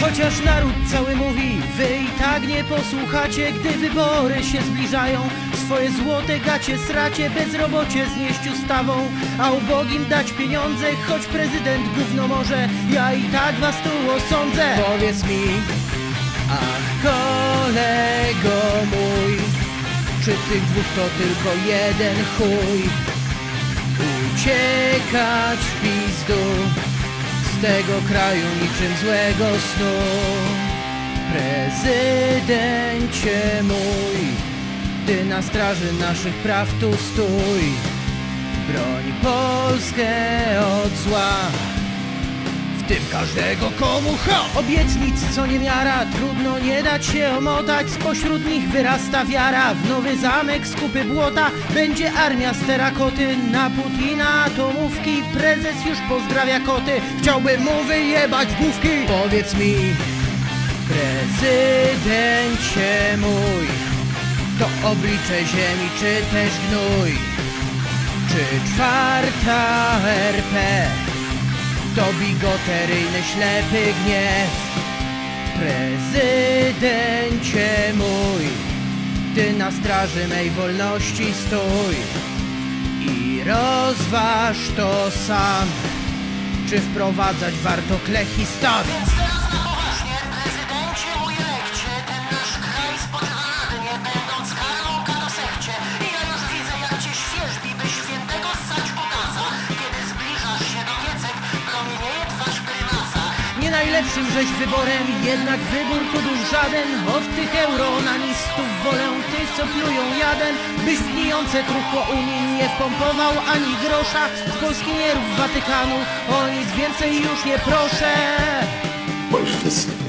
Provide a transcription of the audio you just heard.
Chociaż naród cały mówi, wy i tak nie posłuchacie, gdy wybory się zbliżają. Swoje złote gacie sracie, bezrobocie znieść ustawą, a ubogim dać pieniądze, choć prezydent gówno może. Ja i tak was tu osądzę. Powiedz mi, ach kolego mój, czy tych dwóch to tylko jeden chuj? Uciekać w pizdu z tego kraju niczym złego snu. Prezydencie mój, ty na straży naszych praw tu stój. Broń Polskę od zła, tym każdego komu ha! Obietnic co nie miara, trudno nie dać się omotać. Spośród nich wyrasta wiara W nowy zamek z kupy błota. Będzie armia z terakoty Na Putina atomówki. Prezes już pozdrawia koty Chciałbym mu wyjebać główki. Powiedz mi Prezydencie mój To oblicze ziemi czy też gnój? Czy czwarta RP to bigoteryjny ślepy gniew. Prezydencie mój Ty na straży mej wolności stój I rozważ to sam Czy wprowadzać warto klech najlepszym żeś wyborem, jednak wybór tu był żaden. Od tych euroonanistów wolę tych, co plują jaden Byś w truchło Unii nie wpompował ani grosza. Z polskich nierów Watykanu o nic więcej już nie proszę. Bo już wszyscy